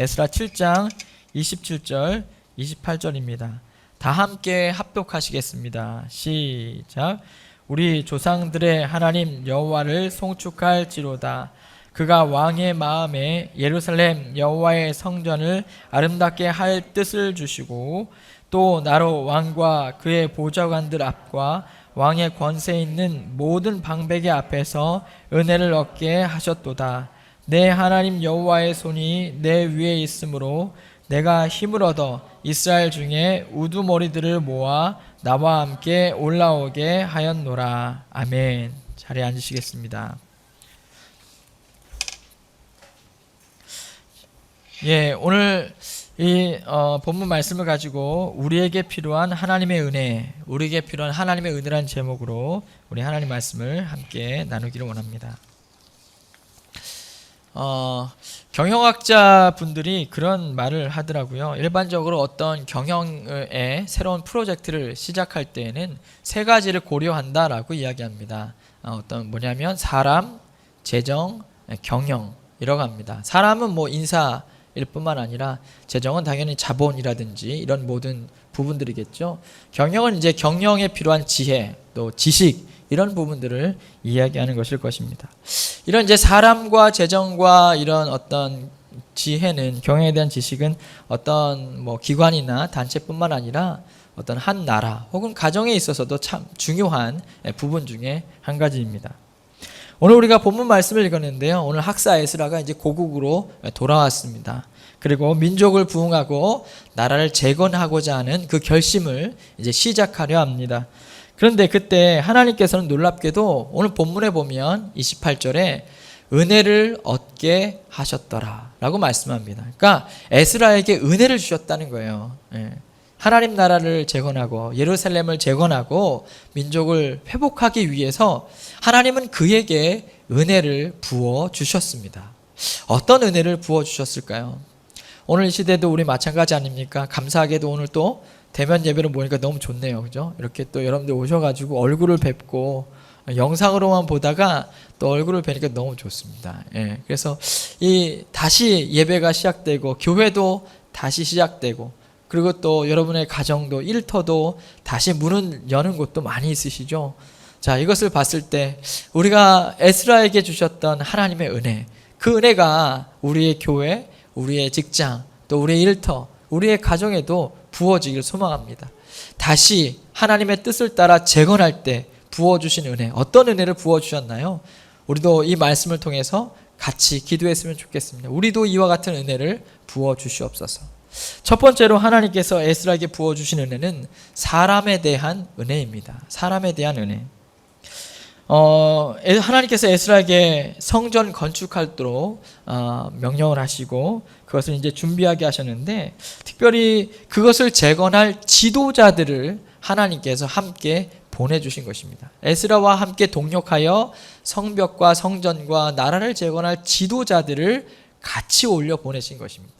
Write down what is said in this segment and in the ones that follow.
에스라 7장 27절 28절입니다. 다 함께 합독하시겠습니다. 시작. 우리 조상들의 하나님 여호와를 송축할지로다. 그가 왕의 마음에 예루살렘 여호와의 성전을 아름답게 할 뜻을 주시고 또 나로 왕과 그의 보좌관들 앞과 왕의 권세 있는 모든 방백의 앞에서 은혜를 얻게 하셨도다. 내 하나님 여호와의 손이 내 위에 있으므로 내가 힘을 얻어 이스라엘 중에 우두머리들을 모아 나와 함께 올라오게 하였노라. 아멘. 자리에 앉으시겠습니다. 예, 오늘 이 어, 본문 말씀을 가지고 우리에게 필요한 하나님의 은혜, 우리에게 필요한 하나님의 은혜라는 제목으로 우리 하나님 말씀을 함께 나누기를 원합니다. 어, 경영학자 분들이 그런 말을 하더라고요. 일반적으로 어떤 경영의 새로운 프로젝트를 시작할 때에는 세 가지를 고려한다라고 이야기합니다. 어, 어떤 뭐냐면 사람, 재정, 경영 이라고 합니다. 사람은 뭐 인사 일 뿐만 아니라 재정은 당연히 자본이라든지 이런 모든 부분들이겠죠. 경영은 이제 경영에 필요한 지혜, 또 지식 이런 부분들을 이야기하는 것일 것입니다. 이런 이제 사람과 재정과 이런 어떤 지혜는 경영에 대한 지식은 어떤 뭐 기관이나 단체뿐만 아니라 어떤 한 나라 혹은 가정에 있어서도 참 중요한 부분 중에 한 가지입니다. 오늘 우리가 본문 말씀을 읽었는데요. 오늘 학사 에스라가 이제 고국으로 돌아왔습니다. 그리고 민족을 부흥하고 나라를 재건하고자 하는 그 결심을 이제 시작하려 합니다. 그런데 그때 하나님께서는 놀랍게도 오늘 본문에 보면 28절에 은혜를 얻게 하셨더라 라고 말씀합니다. 그러니까 에스라에게 은혜를 주셨다는 거예요. 예. 하나님 나라를 재건하고 예루살렘을 재건하고 민족을 회복하기 위해서 하나님은 그에게 은혜를 부어 주셨습니다. 어떤 은혜를 부어 주셨을까요? 오늘 이 시대도 우리 마찬가지 아닙니까? 감사하게도 오늘 또 대면 예배로 모니까 너무 좋네요. 그죠? 이렇게 또 여러분들 오셔가지고 얼굴을 뵙고 영상으로만 보다가 또 얼굴을 뵈니까 너무 좋습니다. 예. 그래서 이 다시 예배가 시작되고 교회도 다시 시작되고 그리고 또 여러분의 가정도 일터도 다시 문을 여는 곳도 많이 있으시죠. 자, 이것을 봤을 때 우리가 에스라에게 주셨던 하나님의 은혜, 그 은혜가 우리의 교회, 우리의 직장, 또 우리의 일터, 우리의 가정에도 부어지길 소망합니다. 다시 하나님의 뜻을 따라 재건할 때 부어주신 은혜, 어떤 은혜를 부어주셨나요? 우리도 이 말씀을 통해서 같이 기도했으면 좋겠습니다. 우리도 이와 같은 은혜를 부어주시옵소서. 첫 번째로 하나님께서 에스라에게 부어주신 은혜는 사람에 대한 은혜입니다. 사람에 대한 은혜. 어, 하나님께서 에스라에게 성전 건축하도록 어, 명령을 하시고 그것을 이제 준비하게 하셨는데 특별히 그것을 재건할 지도자들을 하나님께서 함께 보내주신 것입니다. 에스라와 함께 동력하여 성벽과 성전과 나라를 재건할 지도자들을 같이 올려 보내신 것입니다.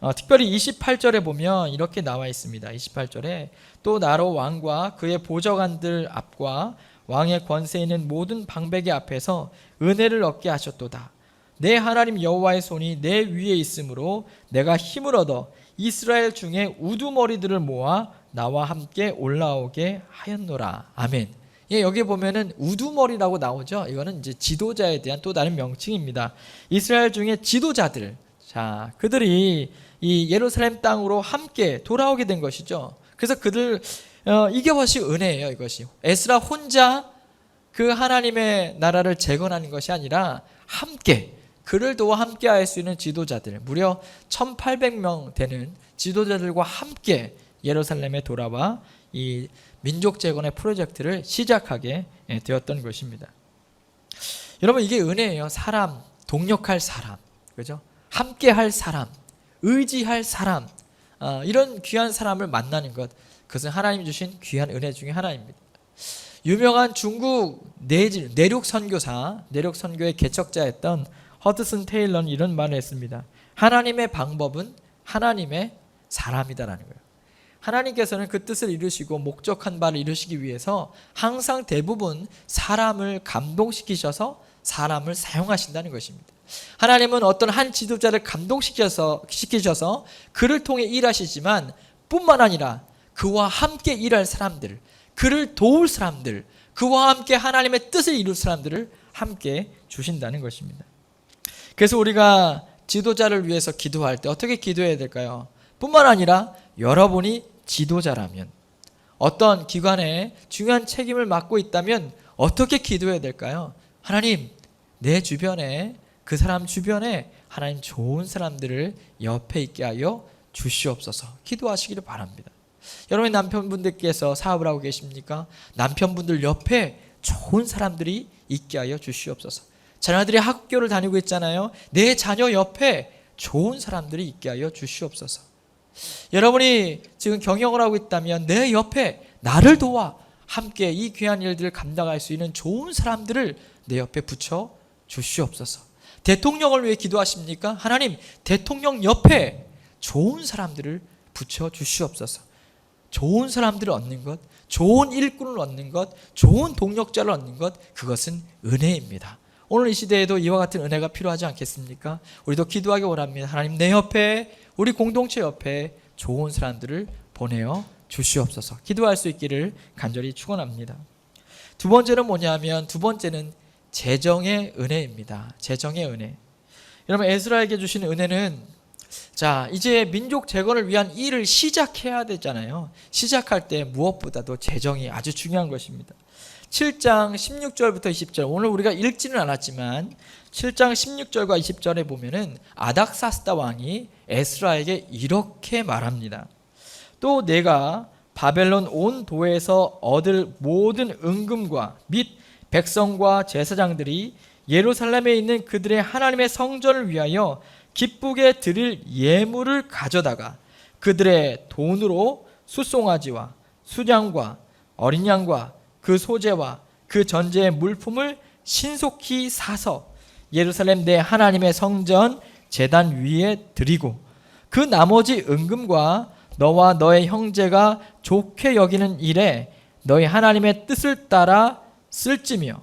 어, 특별히 28절에 보면 이렇게 나와 있습니다. 28절에 또 나로 왕과 그의 보좌관들 앞과 왕의 권세 있는 모든 방백의 앞에서 은혜를 얻게 하셨도다. 내 하나님 여호와의 손이 내 위에 있으므로 내가 힘을 얻어 이스라엘 중에 우두머리들을 모아 나와 함께 올라오게 하였노라. 아멘. 예, 여기 보면은 우두머리라고 나오죠. 이거는 이제 지도자에 대한 또 다른 명칭입니다. 이스라엘 중에 지도자들. 자, 그들이 이 예루살렘 땅으로 함께 돌아오게 된 것이죠. 그래서 그들 어, 이것이 은혜예요. 이것이 에스라 혼자 그 하나님의 나라를 재건하는 것이 아니라 함께 그를 도와 함께 할 수 있는 지도자들 무려 1800명 되는 지도자들과 함께 예루살렘에 돌아와 이 민족 재건의 프로젝트를 시작하게 예, 되었던 것입니다. 여러분 이게 은혜예요. 사람, 동력할 사람, 그죠? 함께 할 사람, 의지할 사람, 어, 이런 귀한 사람을 만나는 것, 그것은 하나님 주신 귀한 은혜 중에 하나입니다. 유명한 중국 내륙 선교사, 내륙 선교의 개척자였던 허드슨 테일러는 이런 말을 했습니다. 하나님의 방법은 하나님의 사람이다라는 거예요. 하나님께서는 그 뜻을 이루시고 목적한 바를 이루시기 위해서 항상 대부분 사람을 감동시키셔서 사람을 사용하신다는 것입니다. 하나님은 어떤 한 지도자를 감동시켜서 시키셔서 그를 통해 일하시지만 뿐만 아니라 그와 함께 일할 사람들, 그를 도울 사람들, 그와 함께 하나님의 뜻을 이룰 사람들을 함께 주신다는 것입니다. 그래서 우리가 지도자를 위해서 기도할 때 어떻게 기도해야 될까요? 뿐만 아니라 여러분이 지도자라면 어떤 기관에 중요한 책임을 맡고 있다면 어떻게 기도해야 될까요? 하나님, 내 주변에 그 사람 주변에 하나님 좋은 사람들을 옆에 있게 하여 주시옵소서. 기도하시기를 바랍니다. 여러분의 남편분들께서 사업을 하고 계십니까? 남편분들 옆에 좋은 사람들이 있게 하여 주시옵소서. 자녀들이 학교를 다니고 있잖아요. 내 자녀 옆에 좋은 사람들이 있게 하여 주시옵소서. 여러분이 지금 경영을 하고 있다면 내 옆에 나를 도와 함께 이 귀한 일들을 감당할 수 있는 좋은 사람들을 내 옆에 붙여 주시옵소서. 대통령을 위해 기도하십니까? 하나님, 대통령 옆에 좋은 사람들을 붙여 주시옵소서. 좋은 사람들을 얻는 것, 좋은 일꾼을 얻는 것, 좋은 동력자를 얻는 것, 그것은 은혜입니다. 오늘 이 시대에도 이와 같은 은혜가 필요하지 않겠습니까? 우리도 기도하기 원합니다. 하나님 내 옆에 우리 공동체 옆에 좋은 사람들을 보내어 주시옵소서. 기도할 수 있기를 간절히 축원합니다. 두 번째는 뭐냐면 두 번째는 재정의 은혜입니다. 재정의 은혜. 여러분 에스라에게 주신 은혜는 자, 이제 민족 재건을 위한 일을 시작해야 되잖아요. 시작할 때 무엇보다도 재정이 아주 중요한 것입니다. 7장 16절부터 20절. 오늘 우리가 읽지는 않았지만 7장 16절과 20절에 보면은 아닥사스다 왕이 에스라에게 이렇게 말합니다. 또 내가 바벨론 온 도에서 얻을 모든 은금과 및 백성과 제사장들이 예루살렘에 있는 그들의 하나님의 성전을 위하여 기쁘게 드릴 예물을 가져다가 그들의 돈으로 수송아지와 수장과 어린 양과 그 소재와 그 전제의 물품을 신속히 사서 예루살렘 내 하나님의 성전 제단 위에 드리고 그 나머지 은금과 너와 너의 형제가 좋게 여기는 일에 너희 하나님의 뜻을 따라 쓸지며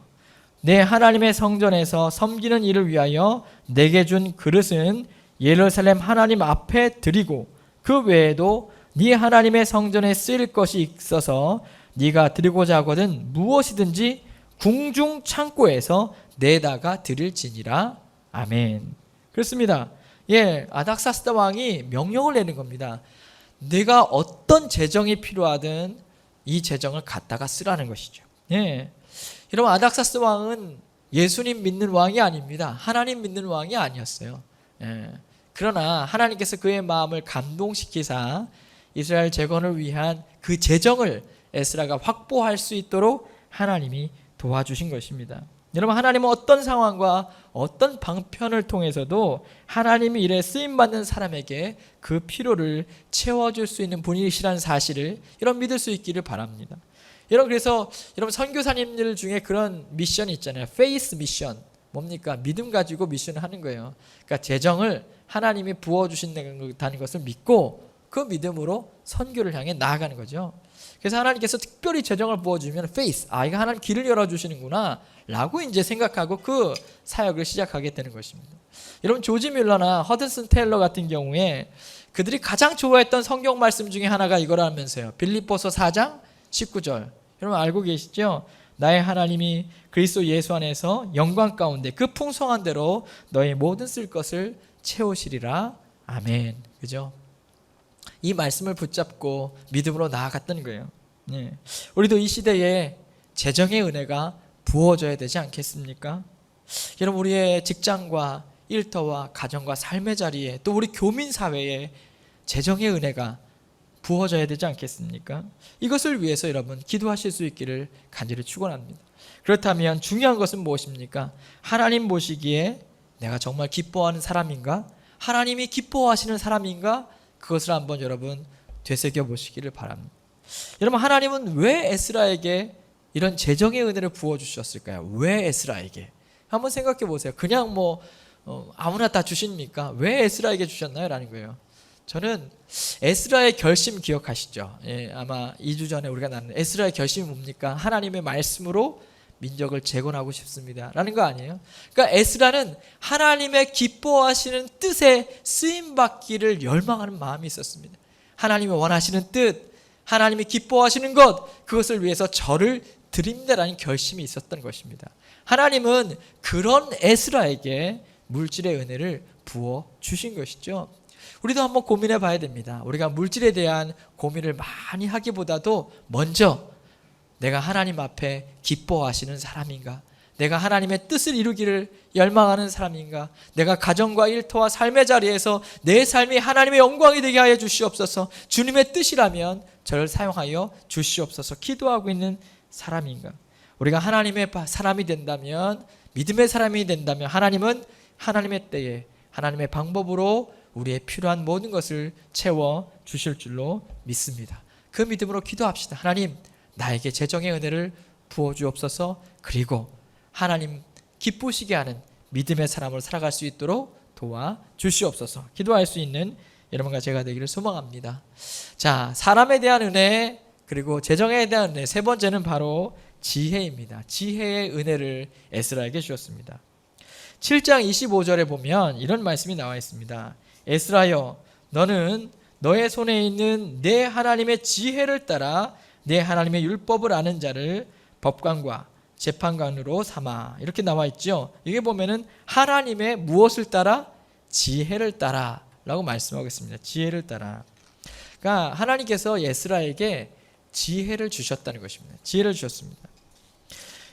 내 하나님의 성전에서 섬기는 일을 위하여 내게 준 그릇은 예루살렘 하나님 앞에 드리고 그 외에도 네 하나님의 성전에 쓰일 것이 있어서 네가 드리고자 하거든 무엇이든지 궁중 창고에서 내다가 드릴지니라 아멘. 그렇습니다. 예, 아닥사스다 왕이 명령을 내는 겁니다. 내가 어떤 재정이 필요하든 이 재정을 갖다가 쓰라는 것이죠. 예. 여러분 아닥사스 왕은 예수님 믿는 왕이 아닙니다. 하나님 믿는 왕이 아니었어요. 예. 그러나 하나님께서 그의 마음을 감동시키사 이스라엘 재건을 위한 그 재정을 에스라가 확보할 수 있도록 하나님이 도와주신 것입니다. 여러분 하나님은 어떤 상황과 어떤 방편을 통해서도 하나님이 일에 쓰임 받는 사람에게 그 필요를 채워 줄 수 있는 분이시라는 사실을 여러분 믿을 수 있기를 바랍니다. 여러분 그래서 여러분 선교사님들 중에 그런 미션이 있잖아요. 페이스 미션 뭡니까? 믿음 가지고 미션을 하는 거예요. 그러니까 재정을 하나님이 부어 주신다는 것을 믿고 그 믿음으로 선교를 향해 나아가는 거죠. 그래서 하나님께서 특별히 재정을 부어주면 페이스, 아 이거 하나님 길을 열어주시는구나 라고 이제 생각하고 그 사역을 시작하게 되는 것입니다. 여러분 조지 뮬러나 허드슨 테일러 같은 경우에 그들이 가장 좋아했던 성경 말씀 중에 하나가 이거라면서요. 빌립보서 4장 19절. 여러분 알고 계시죠? 나의 하나님이 그리스도 예수 안에서 영광 가운데 그 풍성한 대로 너의 모든 쓸 것을 채우시리라. 아멘. 그죠? 이 말씀을 붙잡고 믿음으로 나아갔던 거예요. 네. 우리도 이 시대에 재정의 은혜가 부어져야 되지 않겠습니까? 여러분 우리의 직장과 일터와 가정과 삶의 자리에 또 우리 교민 사회에 재정의 은혜가 부어져야 되지 않겠습니까? 이것을 위해서 여러분 기도하실 수 있기를 간절히 축원합니다. 그렇다면 중요한 것은 무엇입니까? 하나님 보시기에 내가 정말 기뻐하는 사람인가? 하나님이 기뻐하시는 사람인가? 그것을 한번 여러분 되새겨 보시기를 바랍니다. 여러분 하나님은 왜 에스라에게 이런 재정의 은혜를 부어 주셨을까요? 왜 에스라에게? 한번 생각해 보세요. 그냥 뭐 어, 아무나 다 주십니까? 왜 에스라에게 주셨나요? 라는 거예요. 저는 에스라의 결심 기억하시죠? 예, 아마 2주 전에 우리가 나눈 에스라의 결심이 뭡니까? 하나님의 말씀으로 민족을 재건하고 싶습니다 라는 거 아니에요? 그러니까 에스라는 하나님의 기뻐하시는 뜻에 쓰임 받기를 열망하는 마음이 있었습니다. 하나님이 원하시는 뜻, 하나님이 기뻐하시는 것, 그것을 위해서 저를 드립니다라는 결심이 있었던 것입니다. 하나님은 그런 에스라에게 물질의 은혜를 부어 주신 것이죠. 우리도 한번 고민해 봐야 됩니다. 우리가 물질에 대한 고민을 많이 하기보다도 먼저 내가 하나님 앞에 기뻐하시는 사람인가? 내가 하나님의 뜻을 이루기를 열망하는 사람인가? 내가 가정과 일터와 삶의 자리에서 내 삶이 하나님의 영광이 되게 하여 주시옵소서. 주님의 뜻이라면 저를 사용하여 주시옵소서. 기도하고 있는 사람인가? 우리가 하나님의 바- 사람이 된다면 믿음의 사람이 된다면 하나님은 하나님의 때에 하나님의 방법으로 우리의 필요한 모든 것을 채워 주실 줄로 믿습니다. 그 믿음으로 기도합시다. 하나님, 나에게 재정의 은혜를 부어 주옵소서. 그리고 하나님 기쁘시게 하는 믿음의 사람으로 살아갈 수 있도록 도와 주시옵소서. 기도할 수 있는 여러분과 제가 되기를 소망합니다. 자, 사람에 대한 은혜 그리고 재정에 대한 은혜 세 번째는 바로 지혜입니다. 지혜의 은혜를 에스라에게 주었습니다. 7장 25절에 보면 이런 말씀이 나와 있습니다. 에스라여 너는 너의 손에 있는 내 하나님의 지혜를 따라 내 하나님의 율법을 아는 자를 법관과 재판관으로 삼아 이렇게 나와 있죠. 이게 보면은 하나님의 무엇을 따라 지혜를 따라라고 말씀하고 있습니다. 지혜를 따라. 그러니까 하나님께서 에스라에게 지혜를 주셨다는 것입니다. 지혜를 주셨습니다.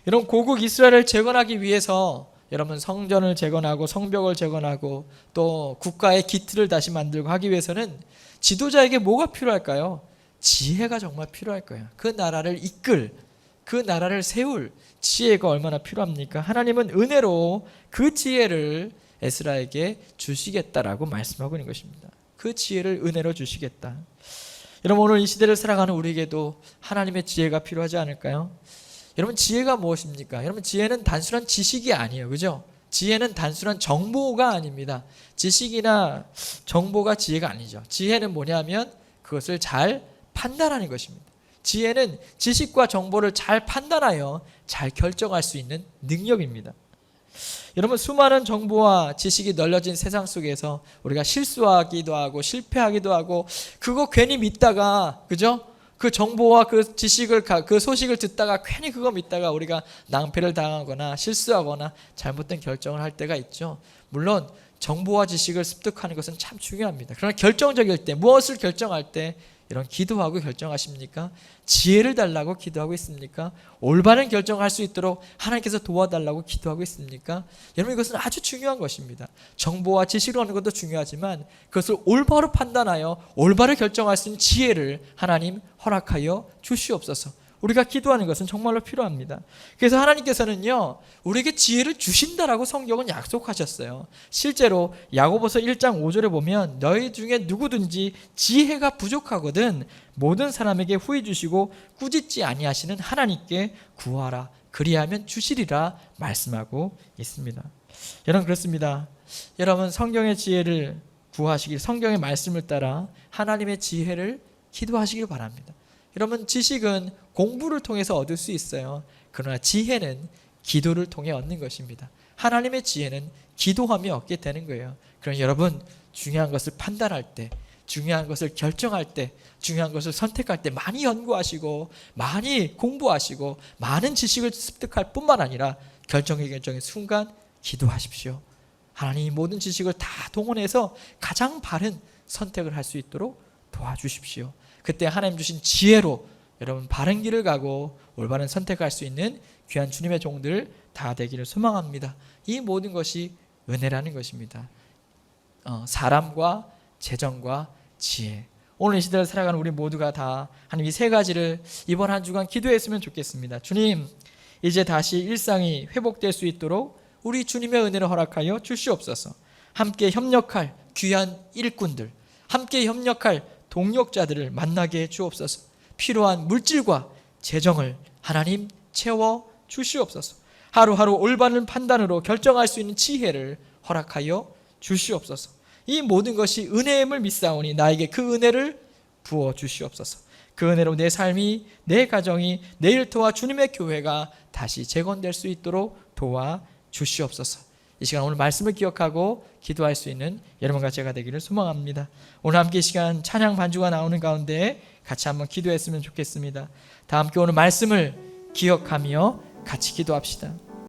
이런 고국 이스라엘을 재건하기 위해서 여러분 성전을 재건하고 성벽을 재건하고 또 국가의 기틀을 다시 만들고 하기 위해서는 지도자에게 뭐가 필요할까요? 지혜가 정말 필요할 거예요. 그 나라를 이끌, 그 나라를 세울 지혜가 얼마나 필요합니까? 하나님은 은혜로 그 지혜를 에스라에게 주시겠다라고 말씀하고 있는 것입니다. 그 지혜를 은혜로 주시겠다. 여러분 오늘 이 시대를 살아가는 우리에게도 하나님의 지혜가 필요하지 않을까요? 여러분 지혜가 무엇입니까? 여러분 지혜는 단순한 지식이 아니에요. 그죠? 지혜는 단순한 정보가 아닙니다. 지식이나 정보가 지혜가 아니죠. 지혜는 뭐냐면 그것을 잘 판단하는 것입니다. 지혜는 지식과 정보를 잘 판단하여 잘 결정할 수 있는 능력입니다. 여러분 수많은 정보와 지식이 널려진 세상 속에서 우리가 실수하기도 하고 실패하기도 하고 그거 괜히 믿다가 그죠? 그 정보와 그 지식을 가- 그 소식을 듣다가 괜히 그거 믿다가 우리가 낭패를 당하거나 실수하거나 잘못된 결정을 할 때가 있죠. 물론 정보와 지식을 습득하는 것은 참 중요합니다. 그러나 결정적일 때 무엇을 결정할 때 이런 기도하고 결정하십니까? 지혜를 달라고 기도하고 있습니까? 올바른 결정할 수 있도록 하나님께서 도와달라고 기도하고 있습니까? 여러분 이것은 아주 중요한 것입니다. 정보와 지식을 얻는 것도 중요하지만 그것을 올바로 판단하여 올바로 결정할 수 있는 지혜를 하나님 허락하여 주시옵소서. 우리가 기도하는 것은 정말로 필요합니다. 그래서 하나님께서는요, 우리에게 지혜를 주신다라고 성경은 약속하셨어요. 실제로 야고보서 1장 5절에 보면 너희 중에 누구든지 지혜가 부족하거든 모든 사람에게 후히 주시고 꾸짖지 아니하시는 하나님께 구하라. 그리하면 주시리라 말씀하고 있습니다. 여러분 그렇습니다. 여러분 성경의 지혜를 구하시길 성경의 말씀을 따라 하나님의 지혜를 기도하시길 바랍니다. 여러분 지식은 공부를 통해서 얻을 수 있어요. 그러나 지혜는 기도를 통해 얻는 것입니다. 하나님의 지혜는 기도하며 얻게 되는 거예요. 그럼 여러분 중요한 것을 판단할 때, 중요한 것을 결정할 때, 중요한 것을 선택할 때 많이 연구하시고 많이 공부하시고 많은 지식을 습득할 뿐만 아니라 결정의 결정의 순간 기도하십시오. 하나님이 모든 지식을 다 동원해서 가장 바른 선택을 할 수 있도록 도와주십시오. 그때 하나님 주신 지혜로 여러분 바른 길을 가고 올바른 선택할 수 있는 귀한 주님의 종들 다 되기를 소망합니다. 이 모든 것이 은혜라는 것입니다. 어, 사람과 재정과 지혜. 오늘 이 시대를 살아가는 우리 모두가 다 하나님 이 세 가지를 이번 한 주간 기도했으면 좋겠습니다. 주님, 이제 다시 일상이 회복될 수 있도록 우리 주님의 은혜를 허락하여 주시옵소서. 함께 협력할 귀한 일꾼들, 함께 협력할 동력자들을 만나게 해 주옵소서. 필요한 물질과 재정을 하나님 채워 주시옵소서. 하루하루 올바른 판단으로 결정할 수 있는 지혜를 허락하여 주시옵소서. 이 모든 것이 은혜임을 믿사오니 나에게 그 은혜를 부어 주시옵소서. 그 은혜로 내 삶이 내 가정이 내 일터와 주님의 교회가 다시 재건될 수 있도록 도와 주시옵소서. 이 시간 오늘 말씀을 기억하고 기도할 수 있는 여러분과 제가 되기를 소망합니다. 오늘 함께 이 시간 찬양 반주가 나오는 가운데 같이 한번 기도했으면 좋겠습니다. 다 함께 오늘 말씀을 기억하며 같이 기도합시다.